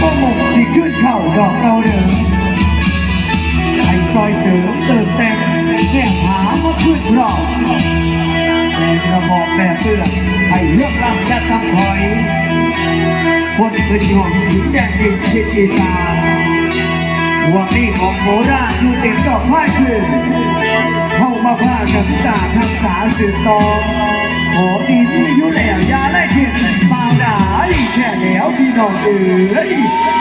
ก็หมกสิขึ้นเข่าดอกเราเดิมให้ซอยเสริมเติมแต่งแก้หามาขึ้นรอบแต่กระบอกแบบเปลือกให้เลือกลำจะทำถอย คนเป็นห่วงถึงแดนดินทิศอีสานวันนี้ของโบราณอยู่ติดกับพ่าคืนเข้ามาพากันสาทักษาสืบต่อขอดีที่อยู่แล้ แค่แล้วพี่น้องเอ๋ย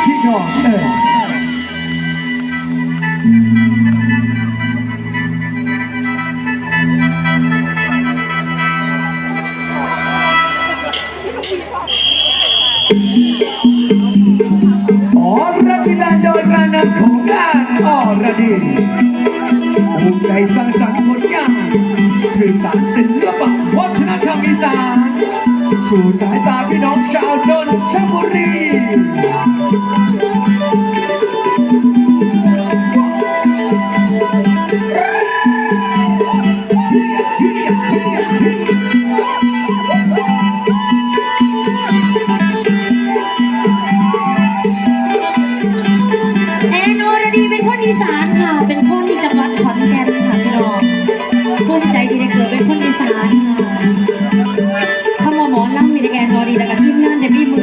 พี่น้องเอ๋ยออรดิดาโดยการนำของงานออรดินภูมิใจสร้างสรรค์ผลงานสืบสานศิลปะวัฒนธรรมอีสาน สู่สายตาพี่น้องชาวนนทบุรี ลำมีแต่แอนอรดีแล้วก็ทีมงานเดบี้มื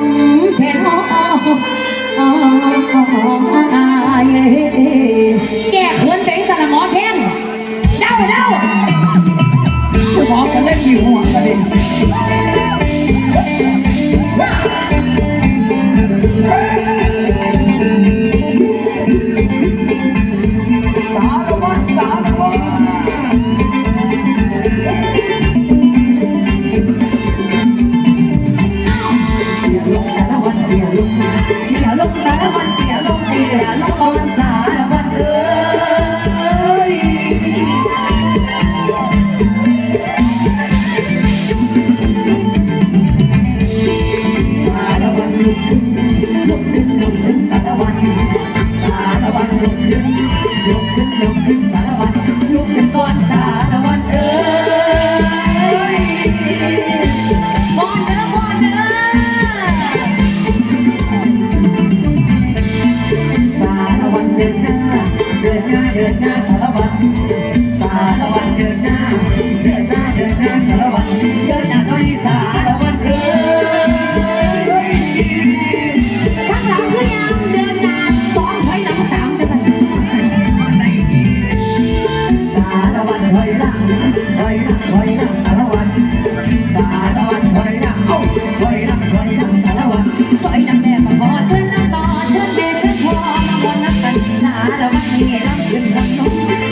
มแทนหอแก่เขินเป็นสนหมอแทนเด้าเด้าหมอกันเล่นกี่หัวกันเองสารวัตรสารวัตร เดี๋ยวลงสารวันเดี๋ยวลงเดี๋ยวลงก่อนสา เดินหน้าสารวัตรสารวัตร รนี่ลำขึ้นลำลงลุกขึ้นแ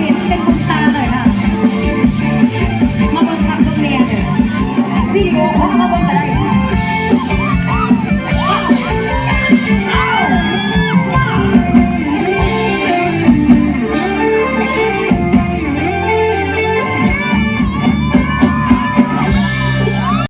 เห็นเป็นคุณตาหน่อยค่ะ มาบนทงตรงเนียเลยวิดีโอเขามาบนอะไร